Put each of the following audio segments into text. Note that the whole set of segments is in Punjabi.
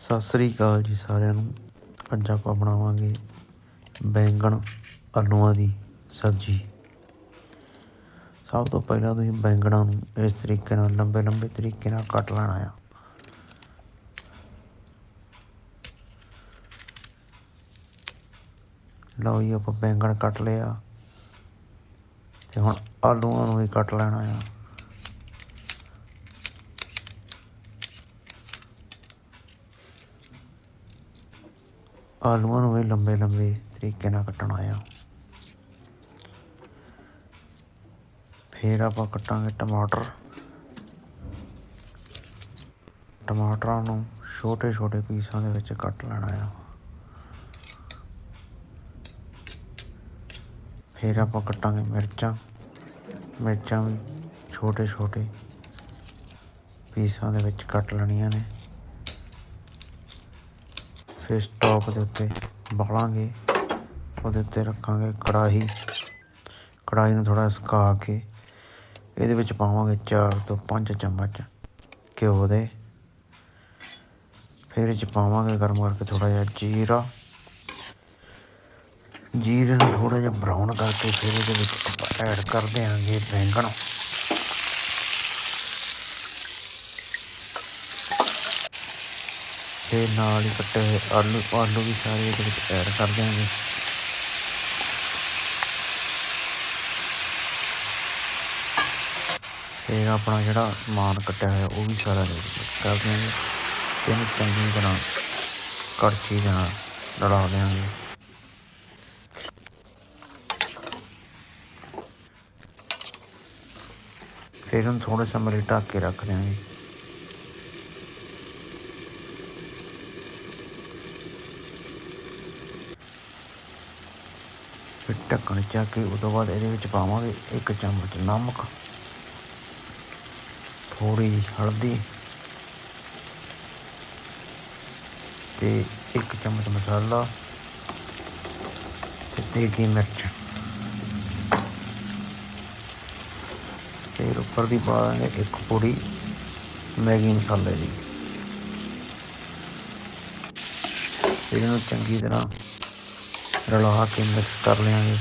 ਸਤਿ ਸ੍ਰੀ ਅਕਾਲ ਜੀ ਸਾਰਿਆਂ ਨੂੰ। ਅੱਜ ਆਪਾਂ ਬਣਾਵਾਂਗੇ ਬੈਂਗਣ ਆਲੂਆਂ ਦੀ ਸਬਜ਼ੀ। ਸਭ ਤੋਂ ਪਹਿਲਾਂ ਤੁਸੀਂ ਬੈਂਗਣਾਂ ਨੂੰ ਇਸ ਤਰੀਕੇ ਨਾਲ ਲੰਬੇ ਲੰਬੇ ਤਰੀਕੇ ਨਾਲ ਕੱਟ ਲੈਣਾ ਆ। ਲਓ ਜੀ, ਆਪਾਂ ਬੈਂਗਣ ਕੱਟ ਲਿਆ। ਤੇ ਹੁਣ ਆਲੂਆਂ ਨੂੰ ਵੀ ਕੱਟ ਲੈਣਾ ਆ। ਆਲੂਆਂ ਨੂੰ ਵੀ ਲੰਬੇ ਲੰਬੇ ਤਰੀਕੇ ਨਾਲ ਕੱਟਣਾ ਆ। ਫਿਰ ਆਪਾਂ ਕੱਟਾਂਗੇ ਟਮਾਟਰ। ਟਮਾਟਰਾਂ ਨੂੰ ਛੋਟੇ ਛੋਟੇ ਪੀਸਾਂ ਦੇ ਵਿੱਚ ਕੱਟ ਲੈਣਾ ਆ। ਫਿਰ ਆਪਾਂ ਕੱਟਾਂਗੇ ਮਿਰਚਾਂ। ਮਿਰਚਾਂ ਵੀ ਛੋਟੇ ਛੋਟੇ ਪੀਸਾਂ ਦੇ ਵਿੱਚ ਕੱਟ ਲੈਣੀਆਂ ਨੇ। ਫਿਰ ਸਟੋਪ ਦੇ ਉੱਤੇ ਬਾਲਾਂਗੇ, ਉਹਦੇ ਉੱਤੇ ਰੱਖਾਂਗੇ ਕੜਾਹੀ। ਕੜਾਹੀ ਨੂੰ ਥੋੜਾ ਸੁਕਾ ਕੇ ਇਹਦੇ ਵਿੱਚ ਪਾਵਾਂਗੇ 4 ਤੋਂ 5 ਚਮਚ ਘਿਓ ਦੇ। ਫਿਰ ਇਹ 'ਚ ਪਾਵਾਂਗੇ ਗਰਮ ਕਰਕੇ ਥੋੜਾ ਜਿਹਾ ਜੀਰਾ। ਜੀਰੇ ਨੂੰ ਥੋੜਾ ਜਿਹਾ ਬਰਾਊਨ ਕਰਕੇ ਫਿਰ ਇਹਦੇ ਵਿੱਚ ਆਪਾਂ ਐਡ ਕਰ ਦਿਆਂਗੇ ਬੈਂਗਣ। ਤੇ ਨਾਲ ਹੀ ਕੱਟੇ ਹੋਏ ਆਲੂ ਆਲੂ ਵੀ ਸਾਰੇ ਇਹਦੇ ਵਿੱਚ ਐਡ ਕਰ ਦਿਆਂਗੇ। ਤੇ ਆਪਣਾ ਜਿਹੜਾ ਸਮਾਨ ਕੱਟਿਆ ਹੋਇਆ, ਉਹ ਵੀ ਸਾਰਾ ਇਹਦੇ ਕਰ ਦਿਆਂਗੇ। ਤੇ ਇਹਨੂੰ ਚੰਗੀ ਤਰ੍ਹਾਂ ਕੜਛੀ ਦੇ ਨਾਲ ਰਲਾ ਦਿਆਂਗੇ। ਫਿਰ ਇਹਨੂੰ ਥੋੜੇ ਸਮੇਂ ਲਈ ਢੱਕ ਕੇ ਰੱਖ ਦਿਆਂਗੇ। ਫਿਰ ਢੱਕਣ ਚੱਕ ਕੇ ਉਹ ਤੋਂ ਬਾਅਦ ਇਹਦੇ ਵਿੱਚ ਪਾਵਾਂਗੇ ਇੱਕ ਚਮਚ ਨਮਕ ਥੋੜੀ ਜਿਹੀ ਹਲਦੀ ਤੇ ਇੱਕ ਚਮਚ ਮਸਾਲਾ ਤੇ ਦੇਗੀ ਮਿਰਚ। ਫਿਰ ਉੱਪਰ ਦੀ ਪਾ ਦਾਂਗੇ ਇੱਕ ਪੂੜੀ ਮੈਗੀ ਮਸਾਲੇ ਦੀ। ਇਹਨੂੰ ਚੰਗੀ ਤਰ੍ਹਾਂ ਰਲਾ ਕੇ ਮਿਕਸ ਕਰ ਲਿਆਂਗੇ।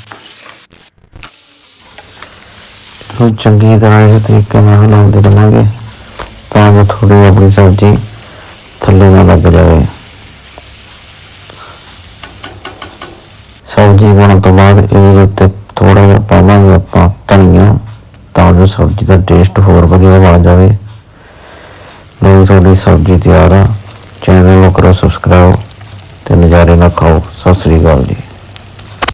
ਹੁਣ ਚੰਗੀ ਤਰ੍ਹਾਂ ਇਸ ਤਰੀਕੇ ਨਾਲ ਹਿਲਾਉਂਦੇ ਰਹਾਂਗੇ ਤਾਂ ਜੋ ਥੋੜੀ ਆਪਣੀ ਸਬਜ਼ੀ ਥੱਲੇ ਨਾ ਲੱਗ ਜਾਵੇ। ਸਬਜ਼ੀ ਬਣਨ ਤੋਂ ਬਾਅਦ ਇਹਦੇ ਉੱਤੇ ਥੋੜਾ ਜਿਹਾ ਪਾਵਾਂਗੇ ਆਪਾਂ ਧਨੀਆ ਤਾਂ ਜੋ ਸਬਜ਼ੀ ਦਾ ਟੇਸਟ ਹੋਰ ਵਧੀਆ ਬਣ ਜਾਵੇ। ਲੋ ਤੁਹਾਡੀ ਸਬਜ਼ੀ ਤਿਆਰ ਆ। ਚੈਨਲ ਨੂੰ ਕਰੋ ਸਬਸਕ੍ਰਾਈਬ ਤੇ ਨਜ਼ਾਰੇ ਨਾਲ ਖਾਓ। ਸਤਿ ਸ੍ਰੀ ਅਕਾਲ ਜੀ।